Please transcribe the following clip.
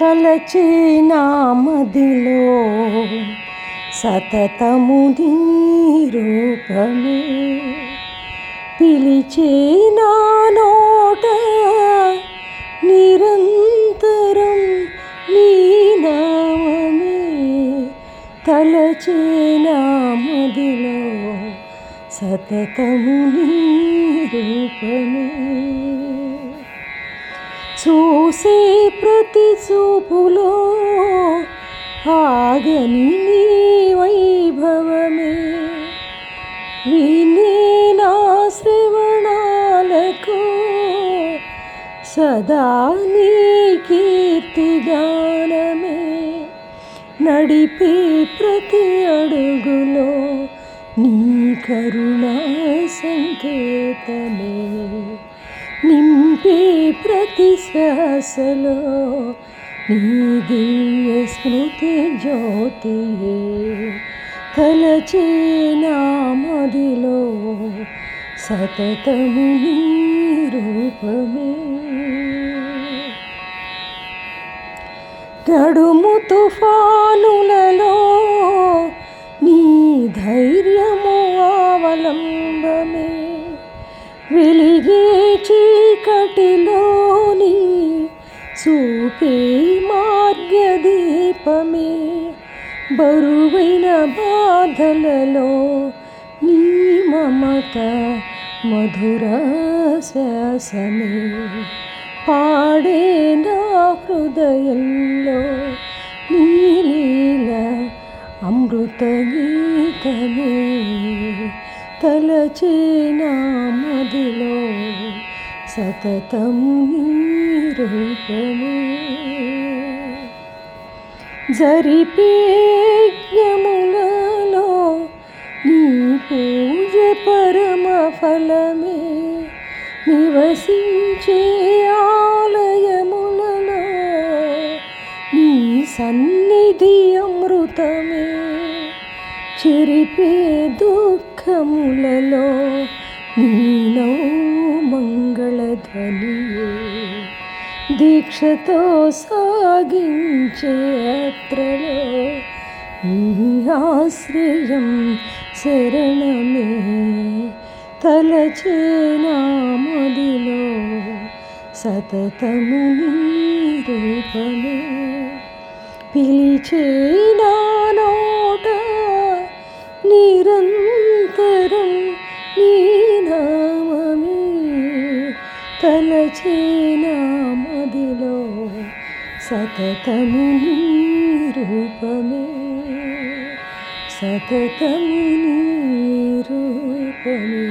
తలచి నామదిలో సతతము రూపము రూపమే పిలిచే నా నోట నిరంతరం నీ నామమే. తలచే నామదిలో సతతము రూపమే చూసే ప్రతి చూపులో ఆగని నీ వైభవమే. వినే నా శ్రవణాలకు సదా నీ కీర్తిగానమే నడిపే ప్రతి అడుగులో నీ కరుణా సంకేతమే. నింపే ప్రతి శ్వాసలో నీ దివ్య స్మృతి జ్యోతి కలచే నామదిలో సతతము నీ రూపమే. గడుము తుఫానులలో నీ ధైర్యము అవలంబమే. వెలిగే చీకటిలోని చూపే మార్గదీపమే బరువైన బాధలలో నీ మమత మధుర శ్వాసమే పాడే నా హృదయంలో తలచే నా మదిలో సతతము నీ రూపమే. నీ పూజ పరమ ఫలమే. నివసించే ఆలయములలో నీ సన్నిధి అమృతమే. చిరిపే దుఃఖ దుఃఖములలో నీలో మంగళధ్వనియే. దీక్షతో సాగించే యాత్రలో నీ ఆశ్రయం శరణమే. తలచే నామదిలో సతతము నీ రూపమే. పిలిచేనా తలచే నామదిలో సతతము రూపమే. సతతము రూపమే.